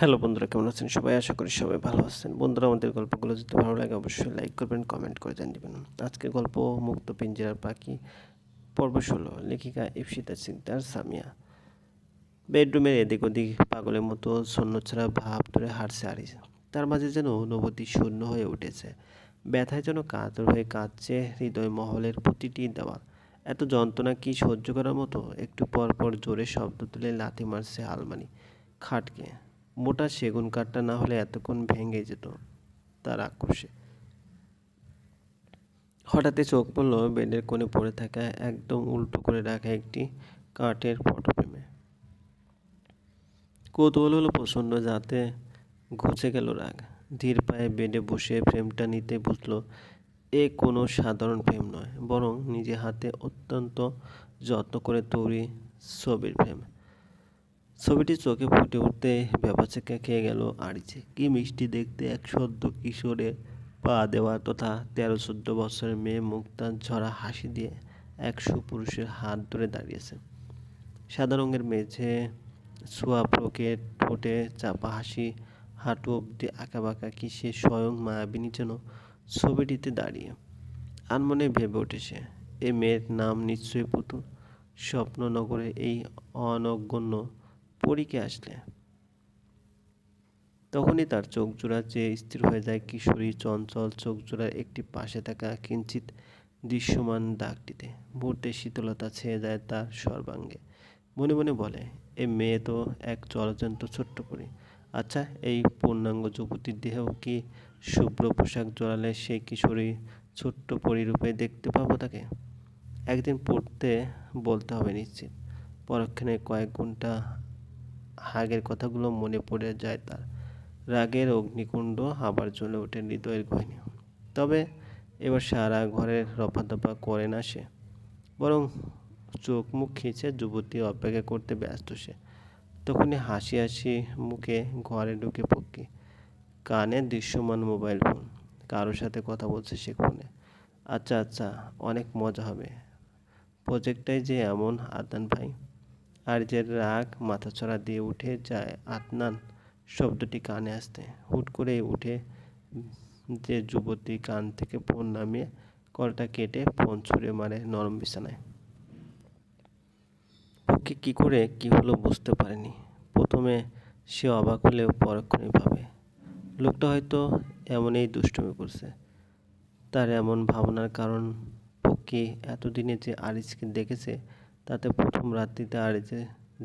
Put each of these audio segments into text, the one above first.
Hello বন্ধুরা, কেমন আছেন? সবাই আশা করি সবাই ভালো আছেন। বন্ধুরা, আমাদের গল্পগুলো যদি ভালো লাগে অবশ্যই লাইক করবেন কমেন্ট করে দেবেন। আজকে গল্প মুক্ত পিঞ্জরার পাখি পর্ব ষোলো। লেখিকা ইপসিতা সিকদার সামিয়া। বেডরুমের এদিক ওদিক পাগলের মতো শূন্য ছাড়া ভাব ধরে হারছে আরিস। তার মাঝে যেন অনুভূতি শূন্য হয়ে উঠেছে। ব্যথায় যেন কাতর হয়ে কাঁদছে হৃদয় মহলের প্রতিটি দেওয়াল এত যন্ত্রণা কি সহ্য করার মতো? একটু পর পর জোরে শব্দ তুলে লাথি মারছে আলমারি খাটকে। মোটা সেগুন কাঠটা না হলে এতক্ষণ ভেঙে যেত তার আক্রোশে। হঠাৎই চোখ পড়ল বেডের কোণে পড়ে থাকা একদম উল্টো করে রাখা একটি কাঠের ফটোফ্রেমে। কৌতূহল হলো প্রচণ্ড, যাতে ঘুচে গেল রাগ। ধীর পায়ে বেডে বসে ফ্রেমটা নিতে বুঝলো এ কোনো সাধারণ ফ্রেম নয়, বরং নিজে হাতে অত্যন্ত যত্ন করে তৈরি ছবির ফ্রেম। ছবিটি চোখে ফুটে উঠতে ব্যাপাচেকা খেয়ে গেল আড়িছে কি মিষ্টি দেখতে এক সদ্য কিশোরে পা দেওয়া তথা তেরো চোদ্দ বছরের মেয়ে মুক্তার ঝরা হাসি দিয়ে এক সুপুরুষের হাত ধরে দাঁড়িয়েছে। সাদা রঙের মেঝে, ছোঁয়া প্রকে ঠোঁটে চাপা হাসি, হাঁটু অব্দি আঁকাবাঁকা কি সে স্বয়ং মায়াবিনী যেন ছবিটিতে দাঁড়িয়ে। আনমনে ভেবে উঠেছে, এ মেয়ের নাম নিশ্চয়ই পুতুল। স্বপ্ননগরে এই অনগণ্য পরীকে আসলে। তখনই তার চোখ জোড়া চেয়ে স্থির হয়ে যায় কিশোরী চঞ্চল চোখ জোড়ার একটি পাশে থাকা কিঞ্চিত দৃশ্যমান দাগটিতে। মুহূর্তে শীতলতা ছেয়ে যায় তার সর্বাঙ্গে। মনে মনে বলে, এ মেয়ে তো এক জলজন্ত ছোট্ট পরি। আচ্ছা এই পূর্ণাঙ্গ যুবতীর দেহেও কি শুভ্র পোশাক জড়ালে সেই কিশোরী ছোট্ট পরিরূপে দেখতে পাবো তাকে? একদিন পড়তে বলতে হবে নিশ্চিত। পরক্ষণে কয়েক ঘণ্টা আগের কথাগুলো মনে পড়ে যায় তার। রাগের অগ্নিকুণ্ড আবার জ্বলে ওঠে হৃদয়ের গহিনী তবে এবার সারা ঘরের রফাদফা করে না সে। বরং চোখ মুখ খিঁচে যুবতী অপেক্ষা করতে ব্যস্ত সে। তখনই হাসি হাসি মুখে ঘরে ঢুকে পক্ষী। কানে দৃশ্যমান মোবাইল ফোন। কারোর সাথে কথা বলছে সে ফোনে। আচ্ছা আচ্ছা অনেক মজা হবে। প্রজেক্টটাই যে এমন আদান ভাই আর যে রাগ মাথাছড়া দিয়ে উঠে যায় আদনান। শব্দটি কানে আসতে। হুট করে উঠে যে যুবতী কান থেকে ফোন নামিয়ে কলটা কেটে ফোন ছুঁড়ে মারে নরম বিছানায়। পক্ষে কী করে কি হলো বুঝতে পারেনি। প্রথমে সে অবাক হলেও পরক্ষণে ভাবে, লোকটা হয়তো এমনই দুষ্টুমি করছে। তার এমন ভাবনার কারণ পক্ষী এতদিনে যে আরিসকে দেখেছে তাতে প্রথম রাত্রিতে আরিসে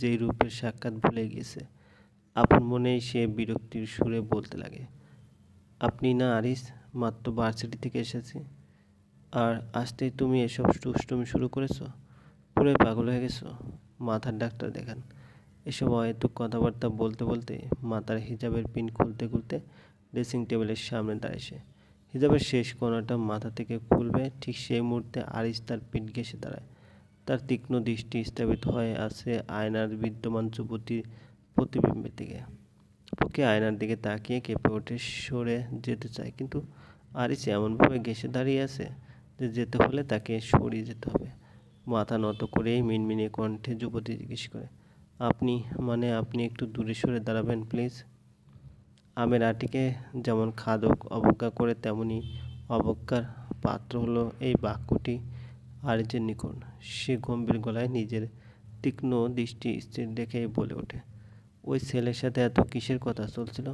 যেই রূপের সাক্ষাৎ ভুলে গিয়েছে আপন মনেই সে বিরক্তির সুরে বলতে লাগে, আপনি না আরিস, মাত্র ভার্সিটি থেকে এসেছি। আর আসতেই তুমি এসব দুষ্টুমি শুরু করেছ? পুরোই পাগল হয়ে গেছো? মাথার ডাক্তার দেখান। এসব অহেতুক কথাবার্তা বলতে বলতে মাথার হিজাবের পিন খুলতে খুলতে ড্রেসিং টেবিলের সামনে দাঁড়িয়েছে হিজাবের শেষ কোণাটা মাথা থেকে খুলবে, ঠিক সেই মুহূর্তে আরিস তার পিন ঘেসে দাঁড়ায়। তার তীক্ষ্ণ দৃষ্টি স্থাপিত হয়ে আছে আয়নার বিদ্যমান যুবতীর প্রতিবিম্বের দিকে। পক্ষে আয়নার দিকে তাকিয়ে কেঁপে ওঠে, সরে যেতে চায়। কিন্তু আরিস এমনভাবে ঘেসে দাঁড়িয়ে আছে যে যেতে হলে তাকে সরিয়ে যেতে হবে। মাথা নত করেই মিনমিনে কণ্ঠে যুবতী জিজ্ঞেস করে, আপনি মানে আপনি একটু দূরে সরে দাঁড়াবেন, প্লিজ? আমের আটিকে যেমন খাদক অবজ্ঞা করে, তেমনি অবজ্ঞার পাত্র হলো এই বাক্যটি আরিজের নিকট সে গম্ভীর গলায় নিজের তীক্ষ্ণ দৃষ্টি স্থির রেখে বলে ওঠে, ওই ছেলের সাথে এত কিসের কথা চলছিল?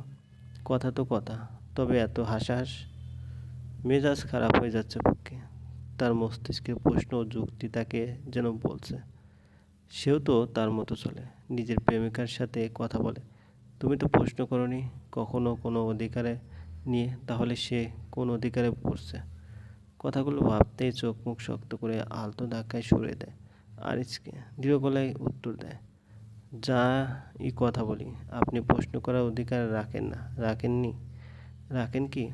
কথা তো কথা, তবে এত হাসাহাস? মেজাজ খারাপ হয়ে যাচ্ছে পক্ষে তার মস্তিষ্কের প্রশ্ন ও যুক্তি তাকে যেন বলছে। সেও তো তার মতো চলে, নিজের প্রেমিকার সাথে কথা বলে। তুমি তো প্রশ্ন করনি, কখনো কোনো অধিকারে নিয়ে, তাহলে সে কোন অধিকারে পড়ছে? কথাগুলো ভাবতেই চোখ মুখ শক্ত করে আলতো ধাক্কায় সরে দেয়। আরিসকে দৃঢ় গলায় উত্তর দেয়, যা ই কথা বলি, আপনি প্রশ্ন করার অধিকার রাখেন না। রাখেননি? রাখেন কি?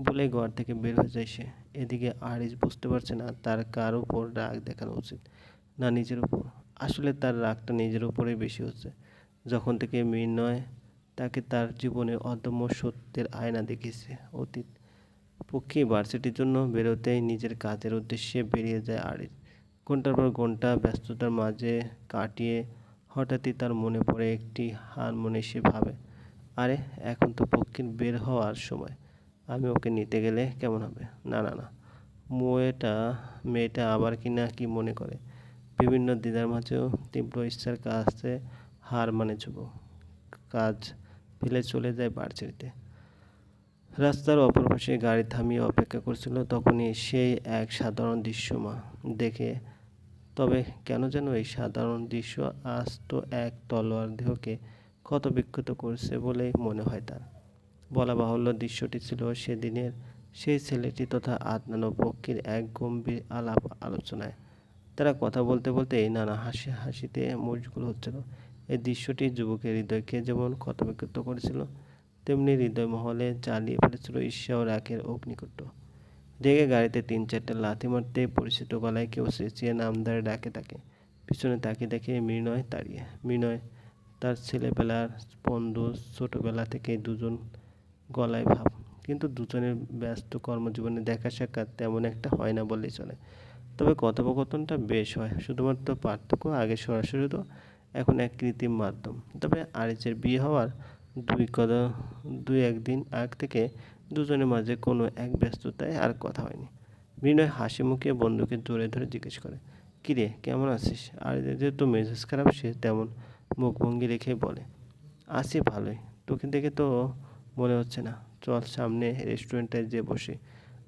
বলে ঘর থেকে বের হয়ে যায় সে। এদিকে আরিস বুঝতে পারছে না তার কার উপর রাগ দেখানো উচিত। না নিজের উপর। আসলে তার রাগটা নিজের উপরেই বেশি হচ্ছে। যখন থেকে মৃন্ময় তাকে তার জীবনে অদম্য সত্যের আয়না দেখিয়েছে, অতীত পক্ষে ভার্সিটির জন্য বেরোতেই নিজের কাজের উদ্দেশ্যে বেরিয়ে যায় আরিস ঘণ্টার পর ঘণ্টা ব্যস্ততার মাঝে কাটিয়ে হঠাৎই তার মনে পড়ে একটি হারমোনি সে ভাবে, আরে, এখন তো পক্ষীর বের হওয়ার সময়। আমি ওকে নিতে গেলে কেমন হবে? না না না। মেয়েটা মেয়েটা আবার কি না কি মনে করে। বিভিন্ন দ্বিধার মাঝেও তীব্র ইচ্ছার কাছে হার মানে যুবক কাজ ফেলে চলে যায় বাড়ছিতে রাস্তার অপর পাশে গাড়ি থামিয়ে অপেক্ষা করছিল, তখনই সেই এক সাধারণ দৃশ্য মা দেখে, তবে কেন যেন এই সাধারণ দৃশ্য আজ তো এক তলোয়ার দেহকে ক্ষত বিক্ষত করছে বলেই মনে হয় তার। বলা বাহুল্য দৃশ্যটি ছিল সেদিনের সেই ছেলেটি তথা আদনান পক্ষীর এক গম্ভীর আলাপ আলোচনায়। তারা কথা বলতে বলতে এই নানা হাসি, হাসিতে মশগুল হচ্ছিল। এই দৃশ্যটি যুবকের হৃদয়কে যেমন ক্ষতবিক্ষত করেছিল তেমনি হৃদয় মহলে জ্বালিয়ে ফেলেছিল ঈর্ষা ও রাখের অগ্নিকুণ্ড। রেগে গাড়িতে তিন চারটে লাথি মারতে পরিচিত গলায় কেউ চেঁচিয়ে নাম ধরে ডাকে তাকে। পিছনে তাকে দেখে মৃণয় দাঁড়িয়ে। মৃণয় তার ছেলেবেলার বন্ধু, ছোটোবেলা থেকে দুজন গলায় ভাব। কিন্তু দুজনের ব্যস্ত কর্মজীবনে দেখা সাক্ষাৎ তেমন একটা হয় না বললেই চলে। তবে কথোপকথনটা বেশ হয়। শুধুমাত্র পার্থক্য আগে সরাসরি তো এখন এক কৃত্রিম মাধ্যম। তবে আরিজের বিয়ে হওয়ার দুই কদা, দুই একদিন, আগ থেকে দুজনের মাঝে কোনো এক ব্যস্ততায় আর কথা হয়নি। বিনয় হাসি মুখে বন্ধুকে জোরে ধরে জিজ্ঞেস করে, কিরে, কেমন আছিস? আর যেহেতু মেজাজ খারাপ, সে তেমন মুখভঙ্গি রেখে বলে, আছি ভালোই। তোকে দেখে তো মনে হচ্ছে না। চল সামনে রেস্টুরেন্টে যে বসে।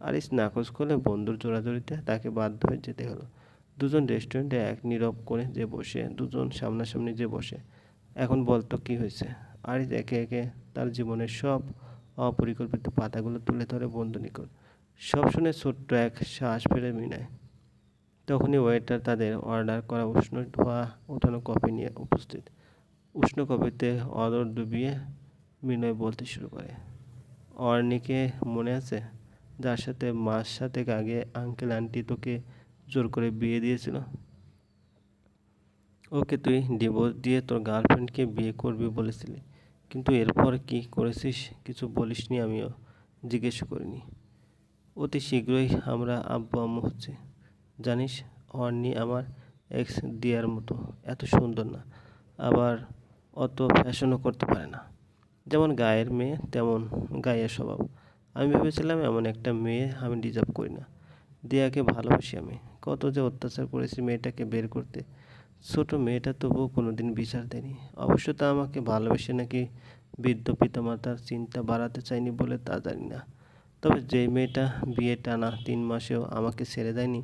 আরিস নাকচ করলে বন্ধুর জোড়াজোড়িতে তাকে বাধ্য হয়ে যেতে হলো। দুজন রেস্টুরেন্টে এক নীরব করে যে বসে, দুজন সামনাসামনি যে বসে, এখন বলতো কি হয়েছে? আরিস একে একে তার জীবনের সব অপরিকল্পিত পাতাগুলো তুলে ধরে বন্ধু নিকট। সব শুনে ছোট্ট এক শ্বাস ফেলে মিনায়। তখনই ওয়েটার তাদের অর্ডার করা উষ্ণ ধোয়া ওঠানো কফি নিয়ে উপস্থিত। উষ্ণ কফিতে অদর ডুবিয়ে মিনয় বলতে শুরু করে, অর্নিকে মনে আছে? যার সাথে মাস সাথে আগে আঙ্কেল আন্টি তোকে জোর করে বিয়ে দিয়েছিল? ওকে তুই ডিভোর্স দিয়ে তোর গার্লফ্রেন্ডকে বিয়ে করবি বলেছিলি। কিন্তু এরপর কি করেছিস কিছু বলিসনি আমিও, জিজ্ঞেস করিনি। অতি শীঘ্রই আমরা আব্বু আম্মু হচ্ছে। জানিস, অর্নি আমার এক্স দিয়ার মতো, এত সুন্দর না, আবার অত ফ্যাশনও করতে পারে না। যেমন গায়ের মেয়ে, তেমন গায়ের স্বভাব। আমি ভেবেছিলাম এমন একটা মেয়ে আমি ডিজার্ভ করি না। দিয়াকে ভালোবাসি আমি। কত যে অত্যাচার করেছি মেয়েটাকে বের করতে। ছোট মেয়েটা তবুও কোনোদিন বিচার দেয়নি। অবশ্য তা আমাকে ভালোবেসে নাকি বৃদ্ধ পিতামাতার চিন্তা বাড়াতে চায়নি বলে তা জানি না। তবে যে মেয়েটা বিয়ে টানা তিন মাসেও আমাকে ছেড়ে দেয়নি,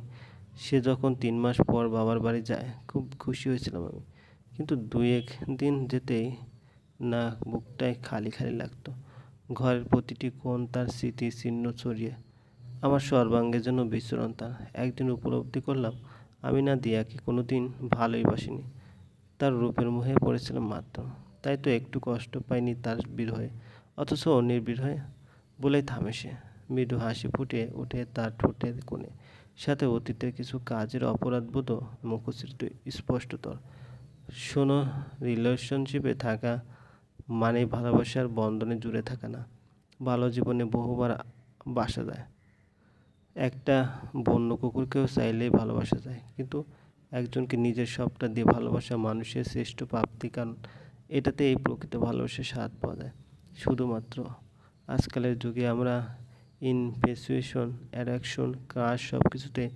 সে যখন তিন মাস পর বাবার বাড়ি যায়, খুব খুশি হয়েছিলাম আমি। কিন্তু দুই এক দিন যেতেই না বুকটাই খালি খালি লাগতো। ঘরের প্রতিটি কোণ তার স্মৃতি চিহ্ন ছড়িয়ে। আমার সর্বাঙ্গের জন্য বিচরণ তার। একদিন উপলব্ধি করলাম আমি না দিয়াকে কোনো দিন ভালোই বাসিনি। তার রূপের মুহে পড়েছিলাম মাত্র। তাই তো একটু কষ্ট পাইনি তার বিরহে। অথচ অন্যের বিরহে বলেই থামে সে। মৃদু হাসি ফুটে উঠে তার ঠোঁটের কোণে। সাথে অতীতের কিছু কাজের অপরাধবোধ মুখশ্রীত স্পষ্টতর। শোনো রিলেশনশিপে থাকা মানে ভালোবাসার বন্ধনে জুড়ে থাকা না। ভালো জীবনে বহুবার বাসা যায়। একটা বন্য কুকুরকেও চাইলেই ভালোবাসা যায়। কিন্তু একজনকে নিজের সবটা দিয়ে ভালোবাসা মানুষের শ্রেষ্ঠ প্রাপ্তি, কারণ এটাতে এই প্রকৃত ভালোবাসার স্বাদ পাওয়া যায়। শুধুমাত্র আজকালের যুগে আমরা ইনফেসুয়েশন অ্যাডাকশন ক্রাশ সব কিছুতে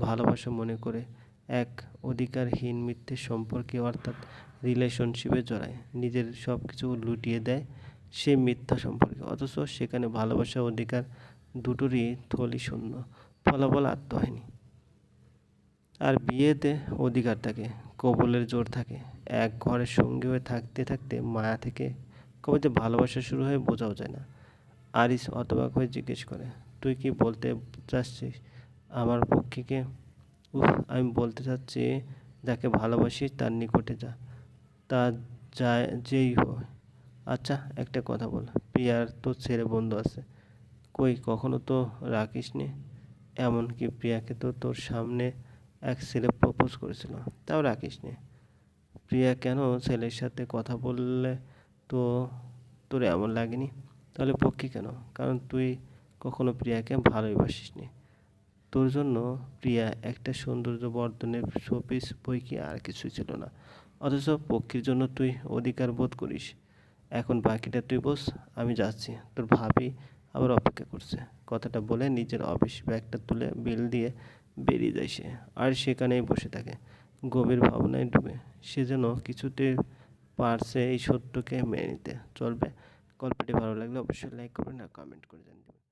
ভালোবাসা মনে করে এক অধিকারহীন মিথ্যে সম্পর্কে অর্থাৎ রিলেশনশিপে জড়ায়। নিজের সব কিছু লুটিয়ে দেয় সে মিথ্যা সম্পর্কে, অথচ সেখানে ভালোবাসা অধিকার দুটোরই থলি শূন্য। ফলাফল আত্মহানি আর বিয়েতে অধিকার থাকে, কবলের জোর থাকে। এক ঘরের সঙ্গে হয়ে থাকতে থাকতে মায়া থেকে কবে যে ভালোবাসা শুরু হয়ে বোঝাও যায় না। আরিস অতবাক হয়ে জিজ্ঞেস করে, তুই কি বলতে চাচ্ছিস? আমার পক্ষীকে উফ, আমি বলতে চাচ্ছি যাকে ভালোবাসি তার নিকটে যা, তা যা যেই হয় আচ্ছা একটা কথা বল। প্রিয়ার তো ছেলে বন্ধু আছে। কই কখনো তো রাখিস নি এমনকি প্রিয়াকে তো তোর সামনে এক ছেলে প্রপোজ করেছিল, তাও রাখিস নি প্রিয়া কেন ছেলের সাথে কথা বললে তো তোর এমন লাগেনি? তাহলে পক্ষী কেন? কারণ তুই কখনো প্রিয়াকে ভালোই বাসিস নি তোর জন্য প্রিয়া একটা সৌন্দর্য বর্ধনের শোপিস, বই কি আর কিছুই ছিল না। অথচ পক্ষীর জন্য তুই অধিকার বোধ করিস। এখন বাকিটা তুই বস, আমি যাচ্ছি। তোর ভাবি আবার অপেক্ষা করছে। কথাটা বলে নিজের অফিস ব্যাগটা তুলে বিল দিয়ে বেরিয়ে যায় সে, আর সেখানেই বসে থাকে। গভীর ভাবনায় ডুবে। সে যেন কিছুতে পারছে এই সত্যকে মেনে নিতে। চলবে। গল্পটি ভালো লাগলে অবশ্যই লাইক করবেন আর কমেন্ট করে জানিয়ে